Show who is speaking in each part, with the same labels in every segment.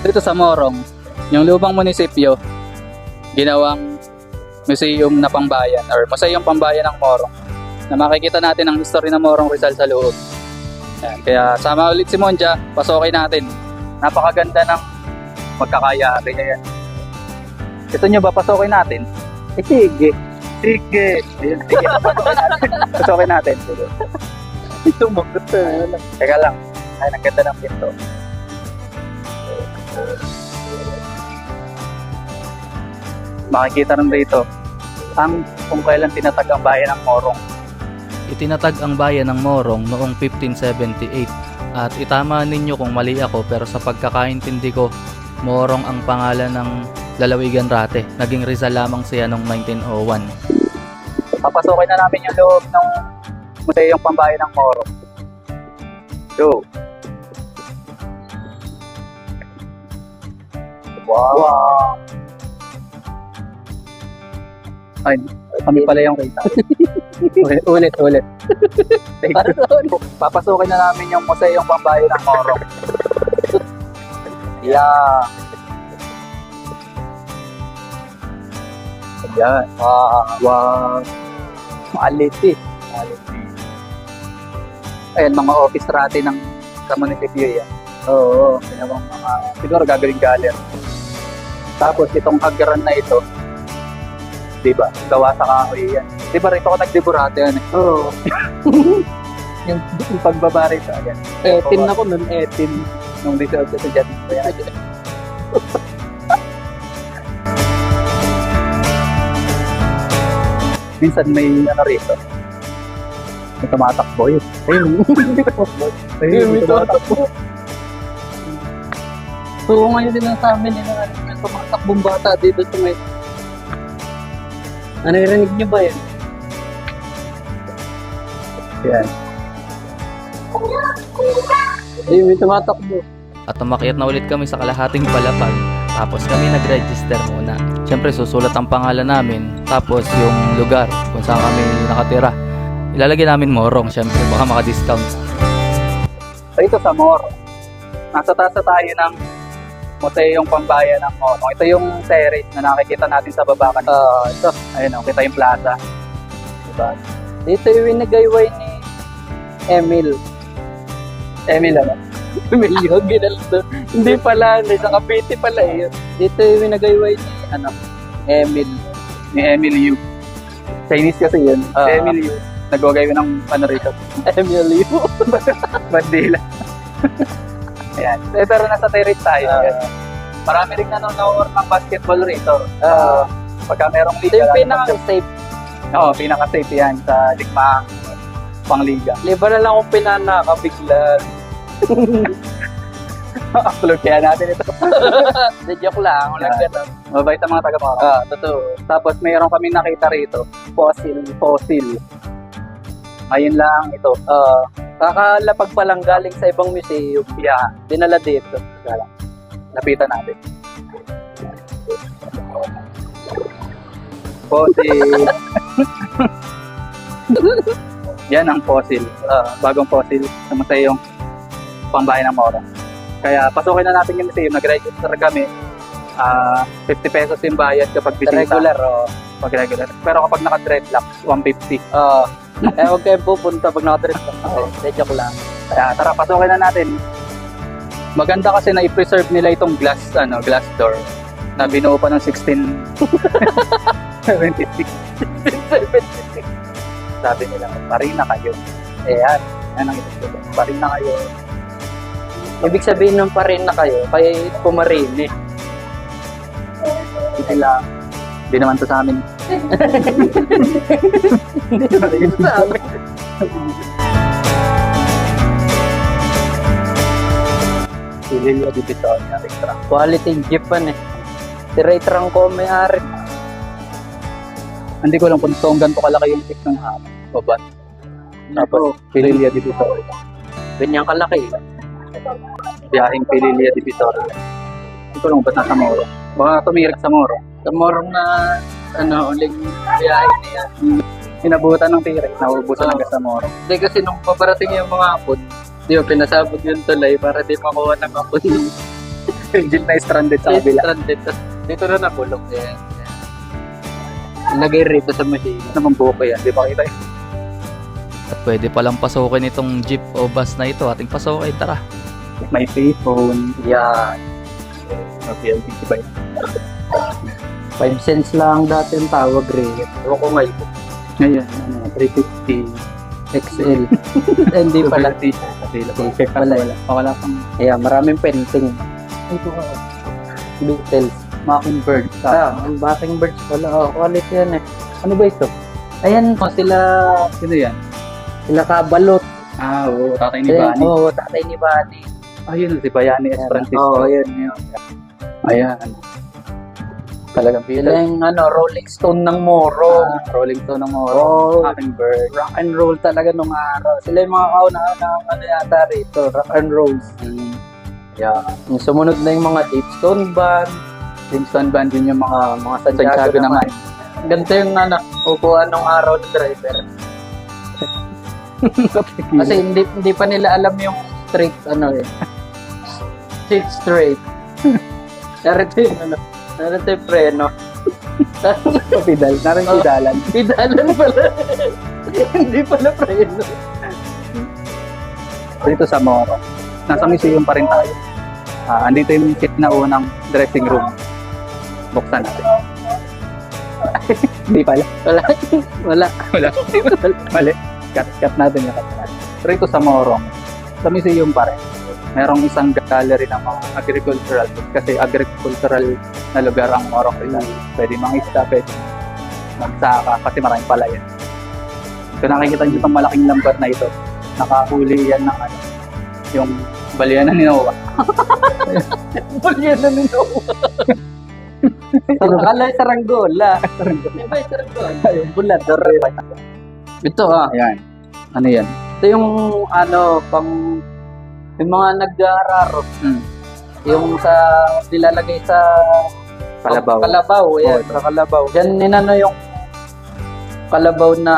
Speaker 1: dito sa Morong, yung lubang munisipyo, ginawang museum na pambayan or museum pambayan ng Morong na makikita natin ang history ng Morong Rizal sa loob. Yan. Kaya sama ulit si Monja, pasukin natin. Napakaganda ng magkakayari niya yan. Gusto nyo ba pasukin natin? Eh, sige. Sige. Ayun, sige. Pasukin natin. Pasukin natin. Sige. Tumagot na. Teka lang. Ay, ang ganda ng pinto. Makikita rin dito ang kung kailan tinatag ang bayan ng Morong.
Speaker 2: Itinatag ang bayan ng Morong noong 1578 at itama ninyo kung mali ako pero sa pagkakaintindi ko, Morong ang pangalan ng lalawigan rate. Naging Rizal lamang siya noong 1901.
Speaker 1: Papasukin na namin yung loob ng Museyong Pambayan ng Morong. Go! Wow! wow. Ay, kami pala yung kita. ulit, ulit, ulit. Two. Papasukin na namin yung Museyong Pambayan ng Morong. Yeah. Ayan. Wow. Wow. Maaliti. Maaliti. Ayan, mga office rati ng sa munisipyo yan. Oo, ginawang mga, siguro gagaling galer. Tapos itong hagaran na ito, di ba, gawa sa kahoy yan. Di ba rito ako nagdeburate yan eh. Oo. yung, yung pagbaba rito, ayan.
Speaker 3: Etin ako nun, etin.
Speaker 1: Nung reserve sa dyan. Ayan. Minsan may ano rito. May tumatakbo yun. Ayun. May tumatakbo. Ayun, may tumatakbo.
Speaker 3: Oo, ngayon din lang sa amin, ang may tumatakbong bata dito sa may... Nanirinig niyo ba yun?
Speaker 1: Yan.
Speaker 3: Ayun, may tumatakbo.
Speaker 2: At umakyat na ulit kami sa kalahating palapag. Tapos kami nag-register muna. Siyempre susulat ang pangalan namin. Tapos yung lugar kung saan kami nakatira. Ilalagay namin morong siyempre baka maka-discount.
Speaker 1: Dito sa Moro. Nasa taas na tayo ng Museyong Pambayan ng Moro. Ito yung terrace na nakikita natin sa baba.
Speaker 3: Ah, ito.
Speaker 1: Ayun, oh, kita yung plaza. Diba?
Speaker 3: Dito yung winagayway ni Emil.
Speaker 1: Emil, ano?
Speaker 3: Emil yung ginaldo. Hindi pala, hindi sa Cavite pala eh. Dito yung winagayway ni, ano, Emil.
Speaker 1: Ni Emil Yu. Chinese kasi yun.
Speaker 3: Ah.
Speaker 1: Emil Yu. Nagwagay ng ano rito.
Speaker 3: Emil yung.
Speaker 1: Bandila. Ayan. Eh, pero nasa terrace tayo.
Speaker 3: Ah.
Speaker 1: Ayan. Marami rin nanonood ng basketball rito.
Speaker 3: Ah.
Speaker 1: Pagka merong
Speaker 3: Ito
Speaker 1: liga.
Speaker 3: yung pinaka-safe.
Speaker 1: Oo, pinaka-safe yan sa ligmaang pangliga.
Speaker 3: Liba na lang kung pinanaka bigla.
Speaker 1: Upload kaya natin ito.
Speaker 3: Hindi, joke lang. Walang
Speaker 1: Ah.
Speaker 3: ganun.
Speaker 1: Mabait ang mga taga mga.
Speaker 3: Ah, totoo.
Speaker 1: Tapos mayroon kami nakita rito. Fossil. Fossil. Ngayon lang ito.
Speaker 3: Ah, kakalapag pa lang galing sa ibang museum.
Speaker 1: Yeah.
Speaker 3: Dinala dito.
Speaker 1: Kala. Lapitan natin. Fossil. Yan ang fossil. Ah, bagong fossil sa museyong pambayan ng Moro. Kaya pasukin na natin yung museum. Nag-register kami. Ah, 50 pesos yung bayad kapag bisita.
Speaker 3: Regular, oh.
Speaker 1: Pag regular. Pero kapag naka-dreadlocks, 150.
Speaker 3: Ah, eh, huwag kayong pupunta pag nakadress ka. Hindi, joke lang.
Speaker 1: Kaya tara, pasukin na natin. Maganda kasi na i-preserve nila itong glass, ano, glass door na binuo pa ng 1676. Sabi nila, parina kayo. Eh, yan. Ang ibig sabihin. Parina kayo.
Speaker 3: Ibig sabihin nung pa rin na kayo, kaya pumarini.
Speaker 1: Hindi nila, hindi naman to sa amin.
Speaker 3: Sa amin.
Speaker 1: Sililio di Bitonia, Rextra.
Speaker 3: Quality jeep pan eh. Si Ray Trangco may ari.
Speaker 1: Hindi ko alam kung ito ganito kalaki yung tip ng hapon. Baba. Tapos, Pililya di Vitoria.
Speaker 3: Ganyan kalaki.
Speaker 1: Biyahing Pililya di Vitoria ko lang basta sa Moro. Baka tumirik sa Moro.
Speaker 3: Sa Moro na, ano, uling biyahe niya.
Speaker 1: Hinabutan ng tirik, naubusan
Speaker 3: oh.
Speaker 1: lang ah. sa Moro.
Speaker 3: Hindi kasi nung paparating yung mga apod, di ba, pinasabot yung tulay para di makuha ng apod.
Speaker 1: Engine na stranded sa kabila.
Speaker 3: Stranded. Dito na nabulok eh. yan. Lagay rito sa machine.
Speaker 1: Naman buko yan, di ba kita yun?
Speaker 2: At pwede palang pasukin itong jeep o bus na ito. Ating pasukin, tara.
Speaker 1: May payphone. Yeah. P95.
Speaker 3: 5 cents lang dati ang tawag rin. Ewan ko ngayon.
Speaker 1: Ngayon, ano, 350
Speaker 3: XL. Eh, hindi pala. Perfect pala.
Speaker 1: Wala, wala pang...
Speaker 3: Yeah, maraming painting. Ito ka. Beatles.
Speaker 1: Mockingbird.
Speaker 3: Ah, ah Mockingbird. Wala, oh, quality yan eh.
Speaker 1: Ano ba ito?
Speaker 3: Ayan, oh, sila...
Speaker 1: Sino yan?
Speaker 3: Sila Kabalot.
Speaker 1: Ah, oo. Tatay ni Bani.
Speaker 3: Oo, tatay ni Bani.
Speaker 1: Ah, yun. Si Bayani Esperantista.
Speaker 3: Oo, yun, yun.
Speaker 1: Ayan. Talagang
Speaker 3: Sila
Speaker 1: Beatles.
Speaker 3: yung ano, Rolling Stone ng Moro.
Speaker 1: Ah, Rolling Stone ng Moro.
Speaker 3: Oh,
Speaker 1: Mockingbird.
Speaker 3: rock and roll talaga nung araw. Sila yung mga kauna-una ano yata rito, rock and rolls.
Speaker 1: Mm. Yeah.
Speaker 3: Yung sumunod na yung mga Deep Stone Band,
Speaker 1: Kingston Band din yung mga
Speaker 3: mga
Speaker 1: Santiago
Speaker 3: Santiago
Speaker 1: naman.
Speaker 3: naman. Ganito yung ano, upuan nung araw ng driver. Kasi hindi hindi pa nila alam yung straight ano eh. Sit straight. Narito yung ano, narito yung preno.
Speaker 1: Pidal. Narin
Speaker 3: Oh.
Speaker 1: pidalan.
Speaker 3: Pidalan pala. hindi pala preno.
Speaker 1: Dito sa Moro. Nasa museum pa rin tayo. Ah, andito yung unang dressing room. Buksan natin. Hindi pala.
Speaker 3: Wala. Wala.
Speaker 1: Wala. Mali. Cut, cut natin yung cut. Pero ito sa Morong, sa museum pa rin. Merong isang gallery ng mga agricultural kasi agricultural na lugar ang Morong Rizal. Pwede mangisda, pwede magsaka kasi maraming palayan. Kung nakikita nyo itong malaking lambat na ito, nakahuli yan ng ano, yung balyanan ni Noah.
Speaker 3: Bulyan na nito. Akala saranggola. Iba yung saranggola. Bulador. Ito ah.
Speaker 1: Ayan. Ano yan?
Speaker 3: Ito yung ano, pang yung mga nag-aararo.
Speaker 1: Hmm.
Speaker 3: Yung sa nilalagay sa
Speaker 1: Kalabaw.
Speaker 3: Kalabaw, yan.
Speaker 1: Oo.
Speaker 3: sa Kalabaw. Diyan ninano yung Kalabaw na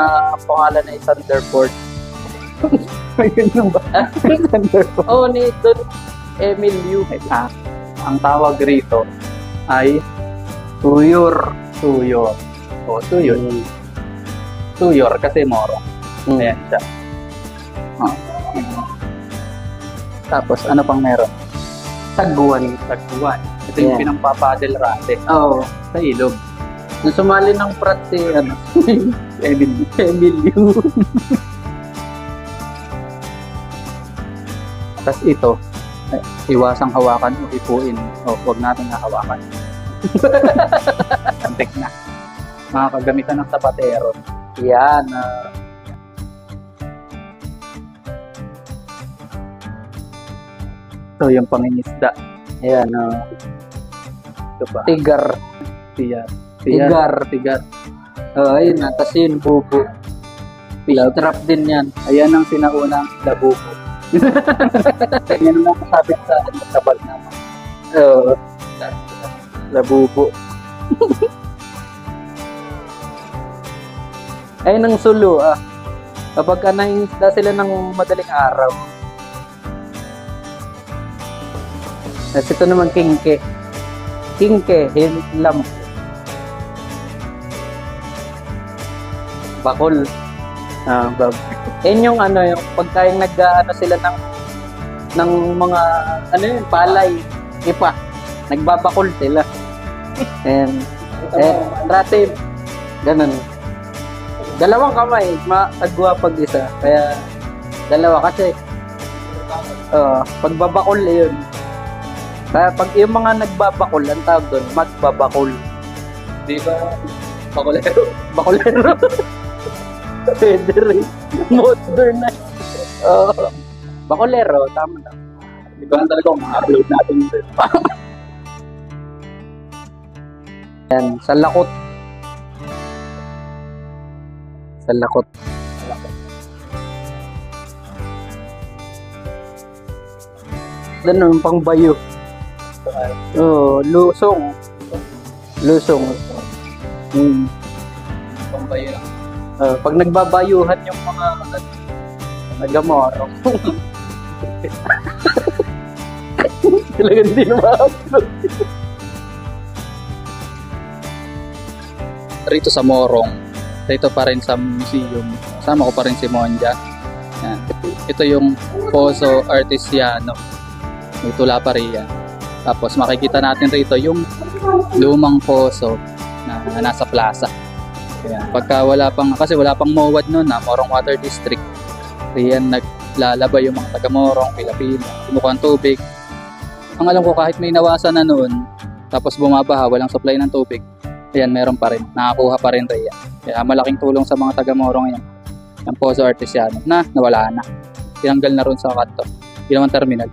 Speaker 3: pangalan na Thunderbolt.
Speaker 1: Ayun yung ba? Thunderbolt.
Speaker 3: Oh, ni Don Emil Yu.
Speaker 1: Ah, ang tawag rito ay tuyur. Tuyur. O, tuyur. Tuyur kasi moro.
Speaker 3: Hmm.
Speaker 1: Ayan siya. Tapos, ano pang meron?
Speaker 3: Taguan.
Speaker 1: Tagpuan. Ito yung
Speaker 3: Ayan.
Speaker 1: pinampapadel rate
Speaker 3: Oo.
Speaker 1: sa ilog.
Speaker 3: Nung sumali ng prat si ano,
Speaker 1: Emil.
Speaker 3: Emil Yu.
Speaker 1: Tapos ito, eh, iwasang hawakan o ipuin. O, huwag natin hawakan. Antik na. Mga kagamitan ng sapatero.
Speaker 3: Yan. ah.
Speaker 1: So, yung pangingisda.
Speaker 3: yan. ah.
Speaker 1: Ito ba?
Speaker 3: tigar.
Speaker 1: Tigar.
Speaker 3: Tigar.
Speaker 1: Tigar.
Speaker 3: Oh, ayun na. Tapos yun, bubo. Fish trap din yan.
Speaker 1: Ayan ang sinaunang labubo. Yan ang nakasabit sa tabal naman.
Speaker 3: Oo. Labubo. Ayun ang sulo ah. Kapag ka sila ng madaling araw. Tapos ito naman kingke. Kingke, hilam. Bakol. Ah, bab. Yan yung ano, yung pagka yung nag ano sila ng ng mga ano yun, palay, ipa. Nagbabakol sila. And eh, dati ganun. Dalawang kamay, matagwa pag isa. Kaya dalawa kasi uh, pagbabakol yun. Kaya pag yung mga nagbabakol, ang tawag doon, magbabakol.
Speaker 1: Di ba? Pakulero.
Speaker 3: Bakolero. Pwede rin. Modern na. Oo. bakolero, tama na.
Speaker 1: Di ba talaga kung ma-upload natin.
Speaker 3: Yan, sa lakot. Sa lakot. Doon yung pang bayo. Oo, lusong. Lusong. Hmm.
Speaker 1: Pambayo lang.
Speaker 3: Ah, pag nagbabayuhan yung mga nagamoro. talaga hindi na ma-upload.
Speaker 1: Rito sa Morong, dito pa rin sa museum. Sama ko pa rin si Monja. Yan. Ito yung Poso Artesiano. May tula pa rin yan. Tapos makikita natin rito yung lumang poso na nasa plaza. Ayan. Pagka wala pang, kasi wala pang MOWAD noon na Morong Water District. Riyan naglalaba yung mga taga Morong, pila-pila, kumukuha tubig. Ang alam ko kahit may nawasan na noon, tapos bumabaha, walang supply ng tubig, ayan, meron pa rin. Nakakuha pa rin riyan. Kaya malaking tulong sa mga taga Morong yan. Yung Poso Artesiano na nawala na. Tinanggal na ron sa kanto. Ginawang terminal.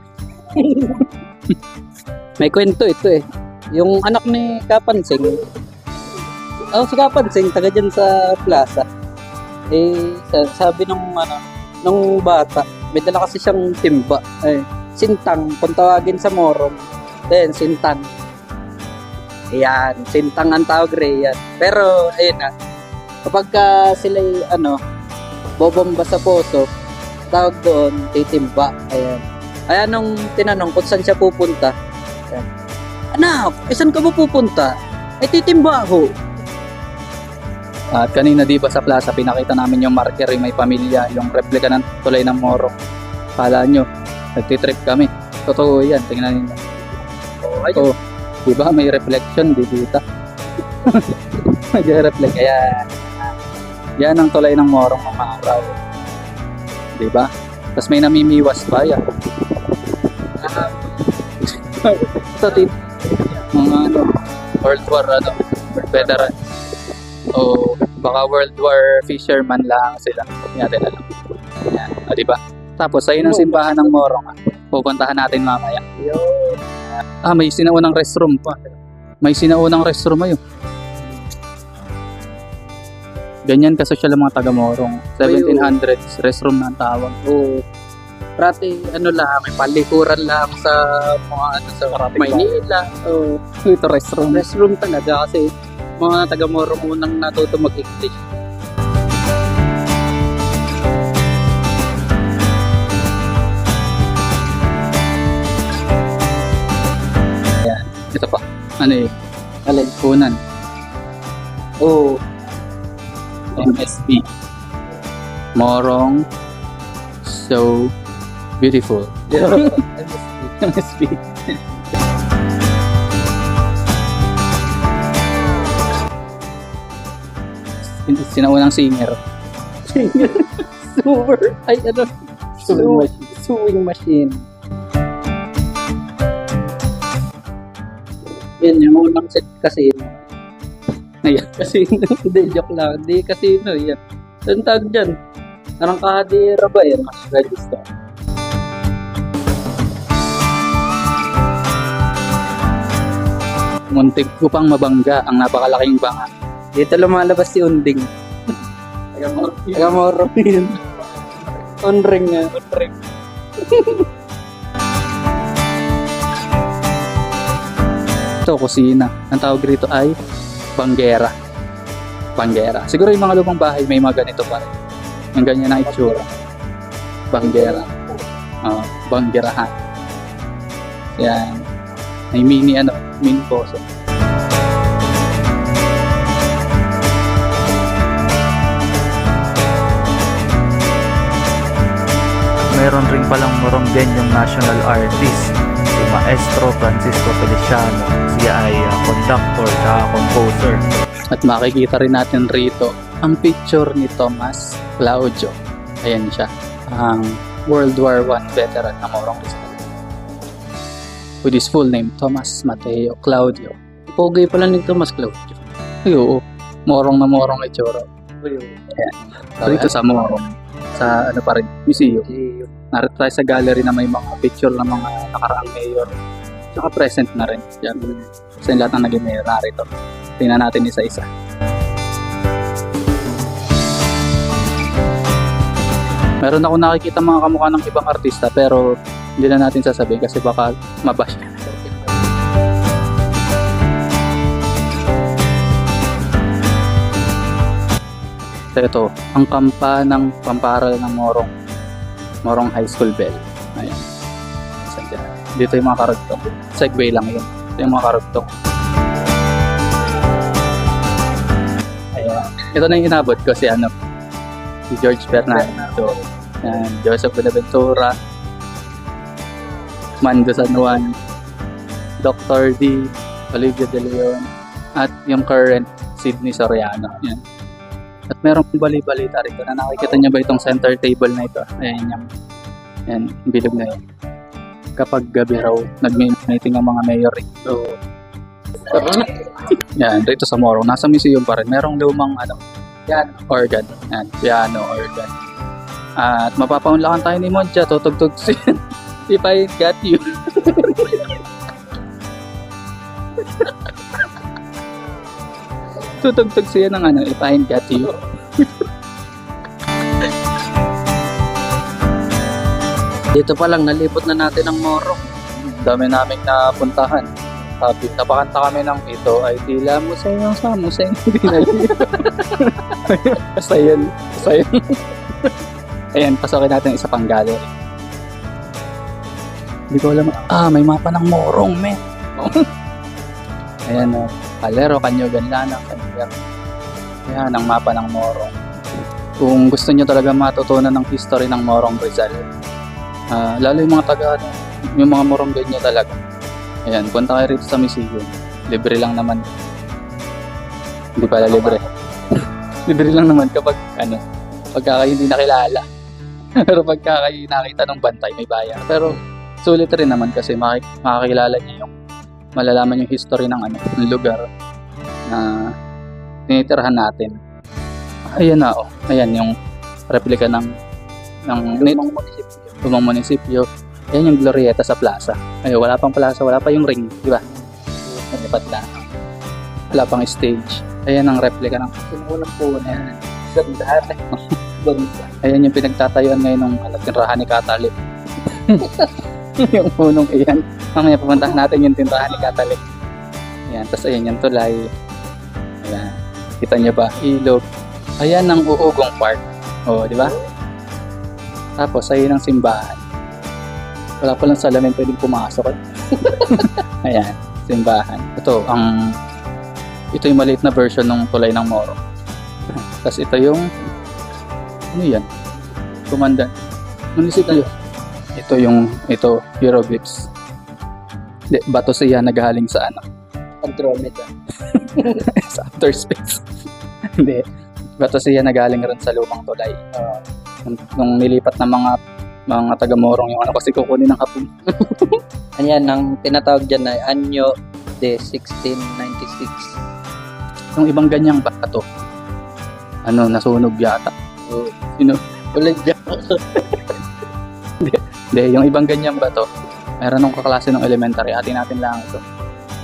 Speaker 3: May kwento ito eh. Yung anak ni Kapansing, oh, si Kapansing, taga dyan sa plaza. Eh, sa- sabi nung, ano, nung bata, may dala kasi siyang timba. Eh, sintang, kung tawagin sa Morong. Then, sintang. Ayan, sintang ang tawag riyan. Pero, ayun na, kapag ka sila ano, bobomba sa poso, tawag doon, titimba. Ayan. Kaya nung tinanong kung saan siya pupunta, ayan, Anak, eh, saan ka ba pupunta? Eh, titimba ako.
Speaker 1: At kanina di ba sa plaza, pinakita namin yung marker, yung may pamilya, yung replika ng tulay ng Morong. Kala nyo, nagtitrip kami. Totoo yan, tingnan ninyo.
Speaker 3: Oh,
Speaker 1: Ito, di ba may reflection, di dita. Nag-reflect, kaya yan ang tulay ng Morong ng mga araw. Di ba? Tapos may namimiwas pa yan. Ito. Mga ano, World War, ano, World Veteran. O baka World War fisherman lang sila. Hindi natin alam. Yan. O, di ba? Tapos, sa ang simbahan ng Morong. ah. Pupuntahan natin mamaya. Ah, may sinaunang restroom pa. May sinaunang restroom ayun. Ganyan kasosyal ang mga taga-Morong. 1700s, restroom na ang tawag.
Speaker 3: Oo. Prati, ano lang, may palikuran lang sa mga ano sa Maynila. Oo.
Speaker 1: Ito restroom.
Speaker 3: Restroom talaga kasi mga taga-Morong unang natuto mag-English.
Speaker 1: Ito pa. Ano eh?
Speaker 3: Alin?
Speaker 1: Kunan.
Speaker 3: Oo.
Speaker 1: MSB. Morong. So beautiful. MSB. Sin- Sinaunang singer.
Speaker 3: Super. Ay, ano?
Speaker 1: Sewing machine.
Speaker 3: Sewing machine. Yan, yung unang set casino.
Speaker 1: Ayan.
Speaker 3: Casino. Hindi, joke lang. Hindi, casino. Yan. Saan tawag dyan? Parang kahadira ba yan? Mas register.
Speaker 1: Muntik ko pang mabangga ang napakalaking banga.
Speaker 3: Dito lumalabas si Unding. Taga Morong yun. Unring nga. Unring.
Speaker 1: Ito, kusina. Ang tawag rito ay banggera. Banggera. Siguro yung mga lumang bahay may mga ganito pa rin. Yung ganyan ang itsura. Banggera. Oo, banggerahan. Yan. May mini ano, poso.
Speaker 2: Meron rin palang Moronggenyong national artist, si Maestro Francisco Feliciano. Siya ay uh, conductor at composer.
Speaker 1: At makikita rin natin rito ang picture ni Thomas Claudio. Ayan siya. Ang World War I veteran na Morong Rizal. With his full name, Thomas Mateo Claudio.
Speaker 3: Pogi pala ni Thomas Claudio.
Speaker 1: Ay, oo. Morong na morong itsura. Rito sa Morong. Sa ano pa rin, museum. Narito tayo sa gallery na may mga picture ng mga nakaraang mayor. Tsaka present na rin. Yan. Kasi lahat ng naging mayor narito. Tingnan natin isa-isa. Meron ako nakikita mga kamukha ng ibang artista pero hindi na natin sasabihin kasi baka mabash. So ito, ang kampa ng pamparal ng Morong Morong High School Bell. Ayan. Dito yung mga karugtong. Segway lang yun. Ito yung mga karugtong. Ayan. Ito na yung inabot ko si ano, si George Fernando. Yan, Joseph Bonaventura. Mando San Juan. Dr. D. Olivia De Leon. At yung current Sydney Soriano. Yan. At merong bali-balita rito na nakikita niyo ba itong center table na ito? Ayan yung yan, bilog na yun. Kapag gabi raw, nag-meeting ang mga mayor rito. yan, rito sa Morong. Nasa museum pa rin. Merong lumang ano, yan, organ. Yan, piano, organ. At mapapaunlakan tayo ni Monja, tutugtog si If I Got You. tutugtog siya ng ano, If I Got You.
Speaker 3: Dito pa lang, nalipot na natin ang Morong.
Speaker 1: dami naming napuntahan. Sabi, napakanta kami ng ito ay tila mo sa iyong samo sa hindi na Basta yun. Basta yun. Ayan, pasokin natin isa pang gallery. Hindi ko alam. Ah, may mapa ng morong, men. Ayan, oh. Kalero, Kanyogan, Lana, Kanyogan. Ayan, ang mapa ng morong. Kung gusto nyo talaga matutunan ng history ng Morong Rizal, ah, lalo yung mga taga, yung mga morong nyo talaga. Ayan, punta kayo rito sa museum. Libre lang naman. Hindi pala libre. libre lang naman kapag ano, pagka kayo hindi nakilala. Pero pagka kayo nakita ng bantay, may bayan. Pero sulit rin naman kasi maki- makakilala niyo yung malalaman yung history ng ano, ng lugar na tinitirhan natin. Ayan na oh. Ayan yung replika ng ng lumang munisipyo. Lumang munisipyo. Ayan yung glorieta sa plaza. Ay, wala pang plaza, wala pa yung ring, di ba? Nalipat na. Wala pang stage. Ayan ang replika ng
Speaker 3: Sinulang po na. Ganda. Ganda.
Speaker 1: Ayan yung pinagtatayuan ngayon ng ano, tinrahan ni Katali. yung punong iyan. Mamaya pupuntahan natin yung tinrahan ni Katali. Ayan, tapos ayan yung tulay. Ayan. Kita nyo ba? Ilog. Ayan ang uugong park. O, di ba? Tapos, ayan ang simbahan. Wala pa lang salamin pwedeng pumasok. ayan, simbahan. Ito, ang ito yung maliit na version ng tulay ng Moro. Tapos ito yung ano yan? Kumandan. Munisipyo. Ito yung, ito, hieroglyphs. Hindi, bato siya naghaling sa ano,
Speaker 3: Andromeda.
Speaker 1: sa outer space. Hindi. Bato siya nagaling rin sa lumang tulay. Uh, nung, nung nilipat ng mga mga taga-morong yung ano kasi kukunin ng hapon.
Speaker 3: Ayan, ang tinatawag dyan na Anyo de 1696.
Speaker 1: Yung ibang ganyang bato, ano, nasunog yata.
Speaker 3: Oh,
Speaker 1: Sino?
Speaker 3: ulit dyan.
Speaker 1: Hindi, yung ibang ganyang bato, meron nung kaklase ng elementary, atin natin lang ito.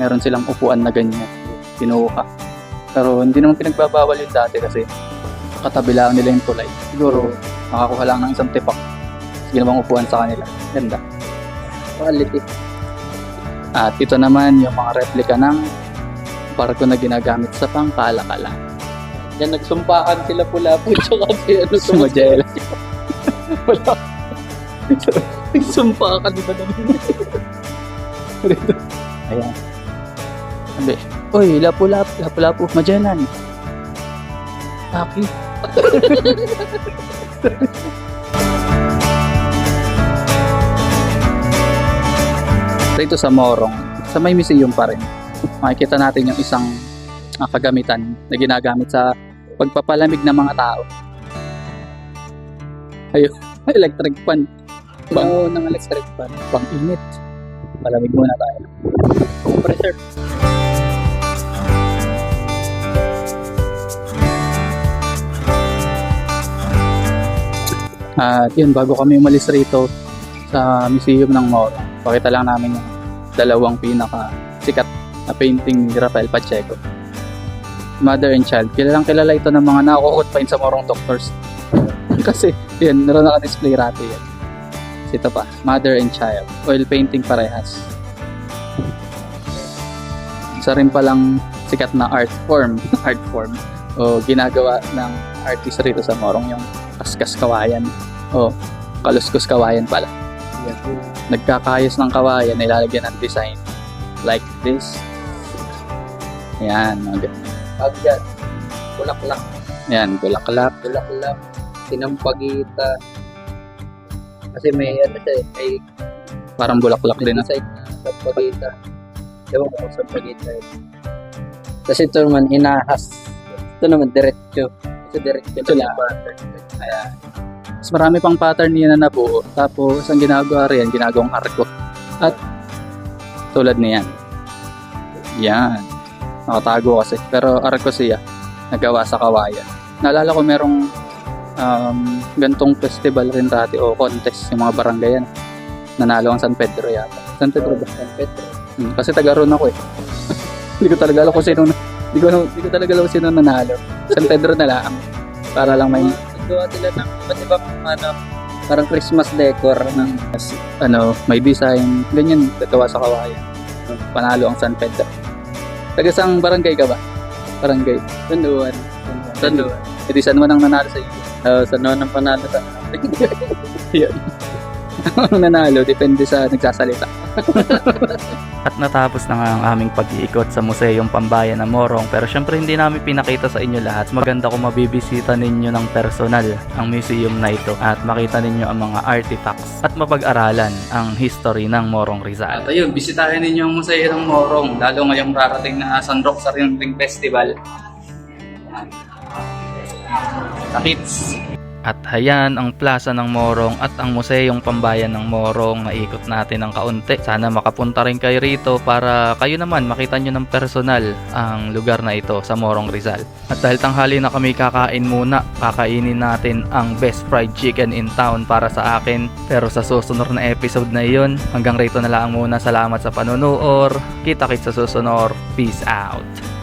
Speaker 1: Meron silang upuan na ganyan, pinuha. Pero hindi naman pinagbabawal yun dati kasi katabi lang nila yung tulay. Siguro, makakuha lang ng isang tipak. Sige namang upuan sa kanila. Ganda.
Speaker 3: Quality.
Speaker 1: At ito naman yung mga replika ng barko na ginagamit sa pangkalakalan.
Speaker 3: Diyan nagsumpakan sila pula po tsaka si ano
Speaker 1: Si Magellan. Wala.
Speaker 3: Nagsumpakan ba naman?
Speaker 1: Ayan. Sabi, Uy, lapu-lapu, lapu-lapu, Magellan. Aki. Dito sa Morong, sa may museum pa rin, makikita natin yung isang ah, kagamitan na ginagamit sa pagpapalamig ng mga tao. Ayun, electric fan.
Speaker 3: Oo, ng electric fan.
Speaker 1: pang init. Palamig muna tayo.
Speaker 3: Compressor.
Speaker 1: At yun, bago kami umalis rito sa Museum ng Moro, pakita lang namin yung dalawang pinaka sikat na painting ni Rafael Pacheco. Mother and Child. Kilalang kilala ito ng mga nakukuot pa sa Morong Doctors. Kasi yun, meron naka-display rati yan. Ito pa, Mother and Child. Oil painting parehas. Isa rin palang sikat na art form, art form o ginagawa ng artist rito sa Morong yung kaskas kawayan o kaluskos kawayan pala. Nagkakayos ng kawayan, nilalagyan ng design. Like this. Ayan, mga ganyan.
Speaker 3: Agad. Bulaklak.
Speaker 1: Ayan, bulaklak.
Speaker 3: Bulaklak. Sinampagita. Kasi may ano siya eh, may
Speaker 1: Parang bulaklak din. ah.
Speaker 3: design na sampagita. Ewan ko kung sampagita yun. Tapos ito naman, inahas. Ito naman, diretso. Ito diretso
Speaker 1: Ito
Speaker 3: lang.
Speaker 1: Ayan. Mas marami pang pattern niya na nabuo. Tapos, ang ginagawa rin, ginagawang arko. At, tulad niyan. Yan. Nakatago kasi. Pero arko siya. Nagawa sa kawayan. Naalala ko merong um, gantong festival rin dati o contest yung mga barangay yan. Nanalo ang San Pedro yata. San Pedro ba?
Speaker 3: San Pedro.
Speaker 1: Hmm, kasi taga roon ako eh. Hindi ko talaga alam kung sino na, hindi ko, hindi ko talaga alam sino nanalo. San Pedro na lang. Para lang may
Speaker 3: Nagawa sila ng iba't ibang ano, parang Christmas decor ng
Speaker 1: ano, may design, ganyan, gagawa sa kawayan. Panalo ang San Pedro. Taga sang barangay ka ba? Barangay.
Speaker 3: Sanduan.
Speaker 1: Sanduan. E di San Juan ang nanalo sa iyo.
Speaker 3: Uh, Sanduan ng panalo sa
Speaker 1: ang nanalo, depende sa nagsasalita.
Speaker 2: At natapos na nga ang aming pag-iikot sa Museong Pambayan ng Morong pero syempre hindi namin pinakita sa inyo lahat. Maganda kung mabibisita ninyo ng personal ang museum na ito at makita ninyo ang mga artifacts at mapag-aralan ang history ng Morong Rizal.
Speaker 1: At ayun, bisitahin ninyo ang Museo ng Morong, lalo ngayong rarating na San Roque Ring Festival. Yan. Takits.
Speaker 2: At hayan ang plaza ng Morong at ang Museong Pambayan ng Morong. Naikot natin ng kaunti. Sana makapunta rin kayo rito para kayo naman makita nyo ng personal ang lugar na ito sa Morong Rizal. At dahil tanghali na kami kakain muna, kakainin natin ang best fried chicken in town para sa akin. Pero sa susunod na episode na iyon, hanggang rito na lang muna. Salamat sa panonood. Kita-kits sa susunod. Peace out.